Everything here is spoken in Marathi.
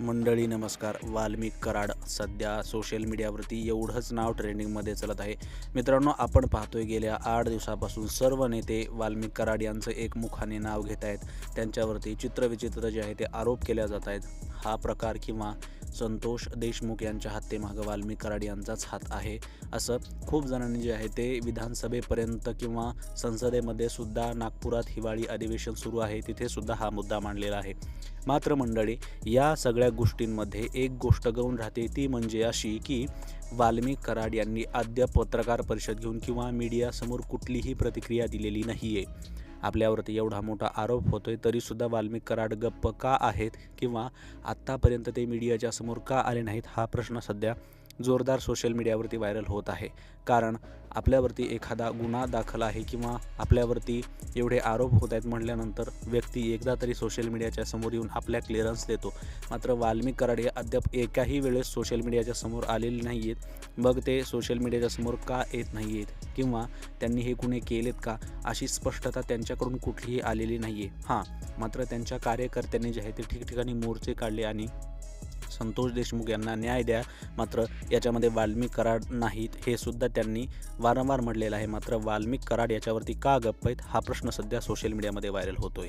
मंडळी नमस्कार. वाल्मिक कराड सध्या सोशल मीडियावरती एवढंच नाव ट्रेंडिंगमध्ये चलत आहे. मित्रांनो आपण पाहतोय गेल्या आठ दिवसापासून सर्व नेते वाल्मिक कराड यांचं एकमुखाने नाव घेत आहेत. त्यांच्यावरती चित्रविचित्र जे आहे ते आरोप केल्या जात आहेत. हा प्रकार किंवा संतोष देशमुख यांच्या हत्येमागं वाल्मिक कराड यांचाच हात आहे. असं खूप जणांनी जे आहे ते विधानसभेपर्यंत किंवा संसदेमध्ये सुद्धा नागपुरात हिवाळी अधिवेशन सुरू आहे तिथे सुद्धा हा मुद्दा मांडलेला आहे. मात्र मंडळी या सगळ्या गोष्टींमध्ये एक गोष्ट गौण राहते ती म्हणजे अशी की वाल्मिक कराड यांनी अद्याप पत्रकार परिषद घेऊन किंवा मीडियासमोर कुठलीही प्रतिक्रिया दिलेली नाही आहे आपल्यावरती एवढा मोठा आरोप होतोय तरीसुद्धा वाल्मिक कराड गप्प का आहेत किंवा आत्तापर्यंत ते मीडियाच्या समोर का आले नाहीत हा प्रश्न सध्या जोरदार सोशल मीडियावरती व्हायरल होत आहे. कारण आपल्यावरती एखादा गुन्हा दाखल आहे किंवा आपल्यावरती एवढे आरोप होत आहेत म्हटल्यानंतर व्यक्ती एकदा तरी सोशल मीडियाच्या समोर येऊन आपल्या क्लिअरन्स देतो. मात्र वाल्मिक कराड हे अद्याप एकाही वेळेस सोशल मीडियाच्या समोर आलेले नाही आहेत मग ते सोशल मीडियाच्या समोर का येत नाही आहेत किंवा त्यांनी हे गुन्हे केलेत का? अशी स्पष्टता त्यांच्याकडून कुठलीही आलेली नाही आहे हां मात्र त्यांच्या कार्यकर्त्यांनी जे आहे ते ठिकठिकाणी मोर्चे काढले आणि संतोष देशमुख यांना न्याय द्या. मात्र याच्यामध्ये वाल्मिक कराड नाहीत हे सुद्धा त्यांनी वारंवार म्हटलेलं आहे. मात्र वाल्मिक कराड याच्यावरती का गप्प आहेत हा प्रश्न सध्या सोशल मीडियामध्ये व्हायरल होतोय.